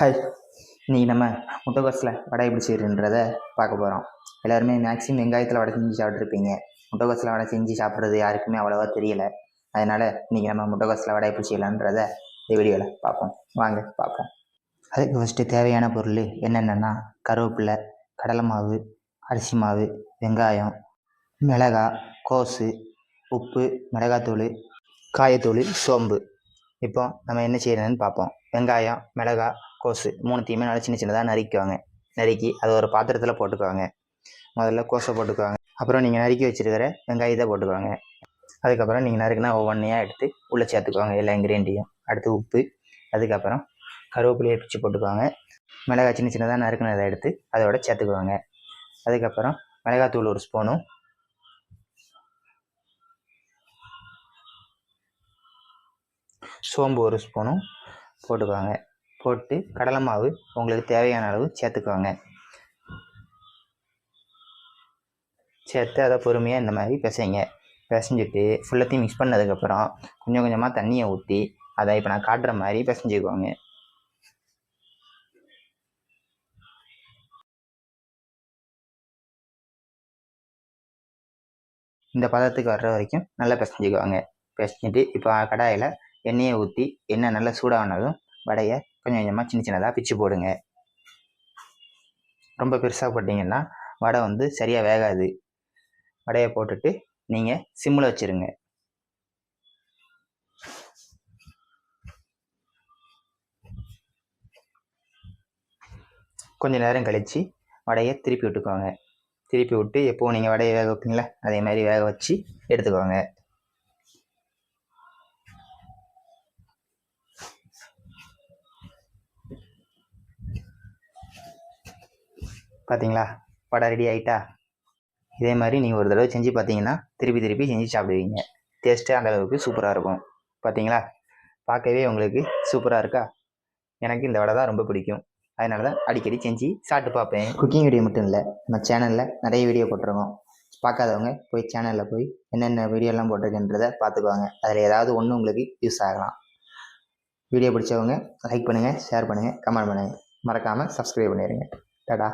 Hi இன்னைக்கு நம்ம முட்டைகோஸில் வடை எப்படி செய்யறன்றத பார்க்க போகிறோம் எல்லாருமே மேக்ஸிமம் வெங்காயத்தில் வடை செஞ்சு சாப்பிட்ருப்பீங்க முட்டைகோஸில் வடை செஞ்சு சாப்பிட்றது யாருக்குமே அவ்வளோவா தெரியலை. அதனால் இன்றைக்கி நம்ம முட்டைகோஸில் வடை எப்படி செய்யலான்றத இந்த வீடியோவில் பார்ப்போம். வாங்க பார்ப்போம். அதுக்கு ஃபஸ்ட்டு தேவையான பொருள் என்னென்னா கருவேப்பிலை கடலை மாவு அரிசி மாவு வெங்காயம் மிளகா கோஸு உப்பு மிளகாத்தூள் காயத்தூள் சோம்பு. இப்போ நம்ம என்ன செய்யறதுன்னு பார்ப்போம். வெங்காயம் மிளகா கோஸு மூணுத்தையுமே நல்லா சின்ன சின்னதாக நறுக்குவாங்க நறுக்கி அதை ஒரு பாத்திரத்தில் போட்டுக்குவாங்க. முதல்ல கோஸை போட்டுக்குவாங்க. அப்புறம் நீங்கள் நறுக்கி வச்சுருக்கிற வெங்காயத்தை போட்டுக்குவாங்க. அதுக்கப்புறம் நீங்கள் நறுக்குனா ஒவ்வொன்றையாக எடுத்து உள்ளே சேர்த்துக்குவாங்க. எல்லா இன்க்ரீடியும் அடுத்து உப்பு அதுக்கப்புறம் கருவேப்பிலையை பிச்சு போட்டுக்குவாங்க. மிளகாய் சின்ன சின்னதாக நறுக்குனதை எடுத்து அதோட சேர்த்துக்குவாங்க. அதுக்கப்புறம் மிளகாத்தூள் ஒரு ஸ்பூனும் சோம்பு ஒரு ஸ்பூனும் போட்டுக்குவாங்க. போட்டு கடலை மாவு உங்களுக்கு தேவையான அளவு சேர்த்துக்குவாங்க. சேர்த்து அதை பொறுமையாக இந்த மாதிரி பிசைங்க. பிசைஞ்சிட்டு ஃபுல்லத்தையும் மிக்ஸ் பண்ணதுக்கப்புறம் கொஞ்சம் கொஞ்சமாக தண்ணியை ஊற்றி அதை இப்போ நான் காட்டுற மாதிரி பிசைஞ்சுக்குவாங்க இந்த பதத்துக்கு வர்ற வரைக்கும் நல்லா பிசைஞ்சுக்குவாங்க பிசைஞ்சிட்டு இப்போ கடாயில் எண்ணெயை ஊற்றி எண்ணெய் நல்லா சூடானதும் வடையை கொஞ்சம் கொஞ்சமாக சின்ன சின்னதாக பிச்சு போடுங்க. ரொம்ப பெருசாக போட்டிங்கன்னா வடை வந்து சரியாக வேகாது. வடையை போட்டுட்டு நீங்கள் சிம்மில் வச்சுருங்க. கொஞ்ச நேரம் கழித்து வடையை திருப்பி விட்டுக்கோங்க. திருப்பி விட்டு எப்போவும் நீங்கள் வடையை வேக வைப்பீங்களா? அதே மாதிரி வேக வச்சு எடுத்துக்கோங்க. பார்த்தீங்களா வடை ரெடி ஆகிட்டா இதே மாதிரி நீங்கள் ஒரு தடவை செஞ்சு பார்த்தீங்கன்னா திருப்பி திருப்பி செஞ்சு சாப்பிடுவீங்க. டேஸ்ட்டு அந்த அளவுக்கு சூப்பராக இருக்கும். பார்த்தீங்களா பார்க்கவே உங்களுக்கு சூப்பராக இருக்கா? எனக்கு இந்த வடை தான் ரொம்ப பிடிக்கும். அதனால தான் அடிக்கடி செஞ்சு சாப்பிட்டு பார்ப்பேன். குக்கிங் வீடியோ மட்டும் இல்லை நம்ம சேனலில் நிறைய வீடியோ போட்டிருக்கோம். பார்க்காதவங்க போய் சேனலில் போய் என்னென்ன வீடியோலாம் போட்டிருக்குன்றதை பார்த்துக்குவாங்க அதில் ஏதாவது ஒன்று உங்களுக்கு யூஸ் ஆகலாம். வீடியோ பிடிச்சவங்க லைக் பண்ணுங்கள் ஷேர் பண்ணுங்கள் கமெண்ட் பண்ணுங்கள் மறக்காமல் சப்ஸ்கிரைப் பண்ணிடுங்க டாடா.